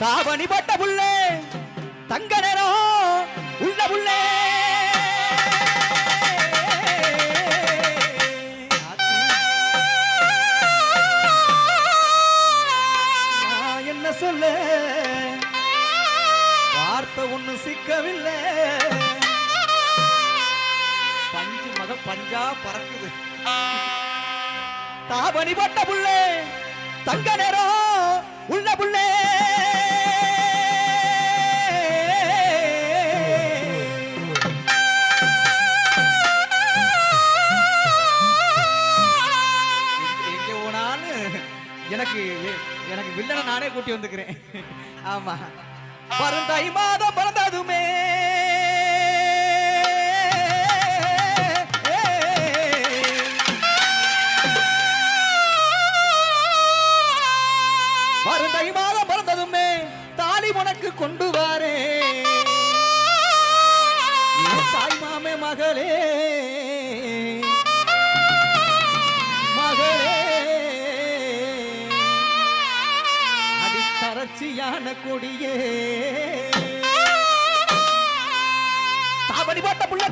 தாவணி பட்ட புள்ளே தங்க நேரம் உள்ள புள்ளே. நான் என்ன சொல்ல? வார்த்தை ஒண்ணு சிக்கவில்லை. பஞ்சு மக பஞ்சா பறக்குது. தாவணி பட்ட புள்ளே தங்க நேரம் எனக்கு எனக்கு வில்லனை நானே கூட்டி வந்துக்கிறேன். ஆமா. பருந்தை மாதம் பிறந்ததுமே. பருந்தை மாதம் பிறந்ததுமே தாலி உனக்கு கொண்டு வாரே. தாய் மாமே மகளே. அடித்தரட்சியான கொடியே. தாவணி போட்ட புள்ள.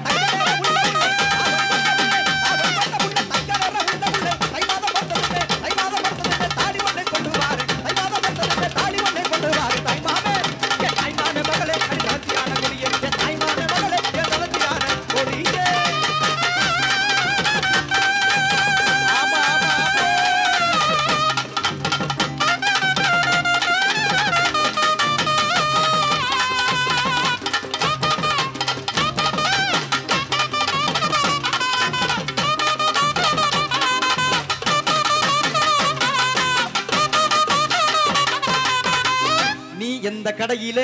அந்த கடையில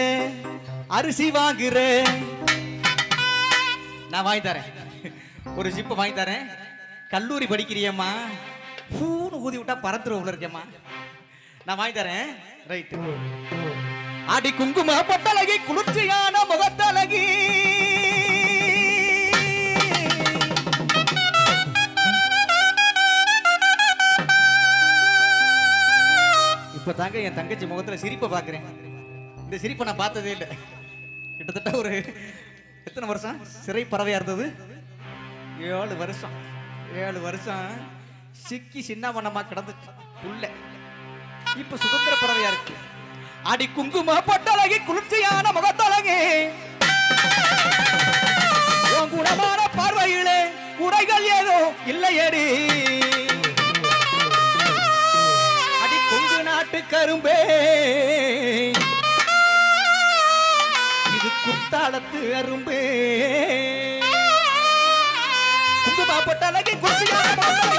அரிசி வாங்குறேன். நான் வாங்கி தரேன். ஒரு ஜிப்பு வாங்கி தரேன். கல்லூரி படிக்கிறியம்மா. பூன்னு ஊதி விட்டா பறந்துரு உள்ள இருக்கேம்மா. நான் வாங்கி தரேன். ரைட்டு அடி குங்கும பொட்டழகி குளிர்ச்சியான முகத்தழகி இப்ப தாங்க என் தங்கச்சி முகத்துல சிரிப்பை பாக்குறேன். இந்த சிரிப்பை நான் பார்த்ததே இல்லை. கிட்டத்தட்ட ஒரு எத்தனை வருஷம்? சிறை பறவையா இருந்தது? ஏழு வருஷம். ஏழு வருஷம் சிக்கி சின்ன பண்ணமா கிடந்துச்சு. புள்ள இப்ப சுதந்திர பறவையா இருக்கு. அடி குங்கும பொட்டழகி குளிர்ச்சியான முகத்தழகி. குணமான பார்வையிலே குறைகள் ஏதோ இல்லையடி. அடி கொங்கு நாட்டு கரும்பே. குத்தாளத்து அரும்பு. அரும்பே குங்குமா பொட்டழகி குளிர்ச்சியான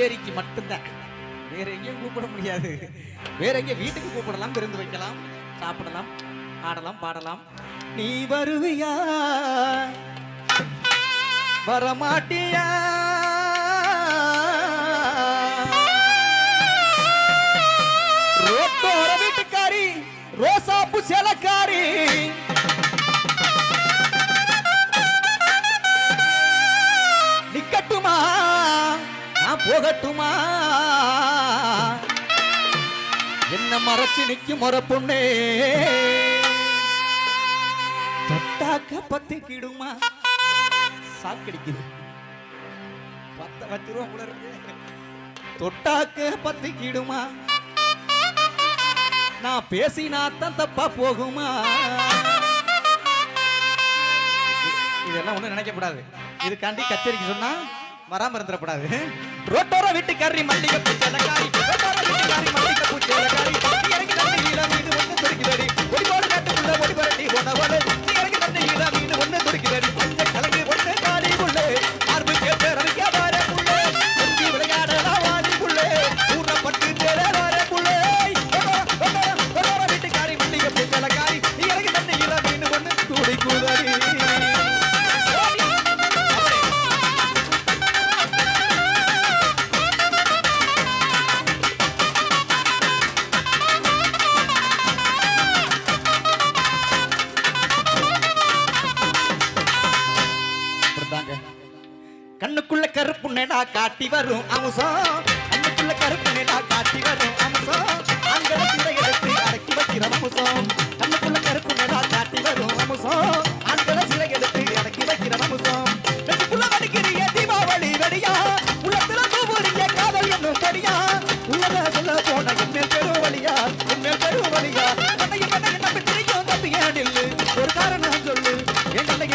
கச்சேரிக்கு மட்டும்தான். வேற எங்கேயும் கூப்பிட முடியாது. வேற எங்கேயும் வீட்டுக்கு கூப்பிடலாம் விருந்து வைக்கலாம் சாப்பிடலாம் ஆடலாம் பாடலாம். நீ வருவியா? வரமாட்டியா? ரோட்டோர வீட்டுக்காரி ரோசாப்பு செலக்காரி. போகட்டுமா என்ன மறைச்சு நிக்கும் ஒரு பொண்ணே? தொட்டாக்க பத்திக்கிடுமா சாக்கடிக்குது பத்து பத்து ரூபா கூட இருக்கு. தொட்டாக்க பத்திக்கிடுமா நான் பேசினா தான் தப்பா போகுமா? இதெல்லாம் ஒன்றும் நினைக்கக்கூடாது இதுக்காண்டி கச்சேரிக்கு சொன்னா மராம இருந்துடக்கூடாது. ரோட்டோர வீட்டுக்காரி மல்லிகை பூச்சலக்காரி ரோட்டோர வீட்டுக்காரி மல்லிகை பூச்சலக்காரி எனக்கு நல்ல இளம் இது ஒன்று தெரிகிறடி ஒடிபோடு காட்டுக்குள்ள ஒடிபரட்டி ஒடவடு காட்டி வரும் அமுசம். அன்னைக்குள்ள கருப்பு நிலா காட்டி வரும் அமுசம். அங்க சிந்தை எடுத்து அடக்கி வைக்கிற அமுசம். அன்னைக்குள்ள கருப்பு நிலா காட்டி வரும் அமுசம். அங்க சிறை எடுத்து அடக்கி வைக்கிற அமுசம். வெட்டுக்குள்ள வடிக்கிறிய தீபாவளி வெடியா? உள்ளத்துல கூறிய காதல் என்னும் தெரியா உள்ளத சொல்ல போன என்ன பெரும் வழியா என்ன பெரும் வழியா என்னை என்னை நம்பி தெரியும் தம்பி ஏன் இல்லை ஒரு காரணம் சொல்லு. என் நம்பி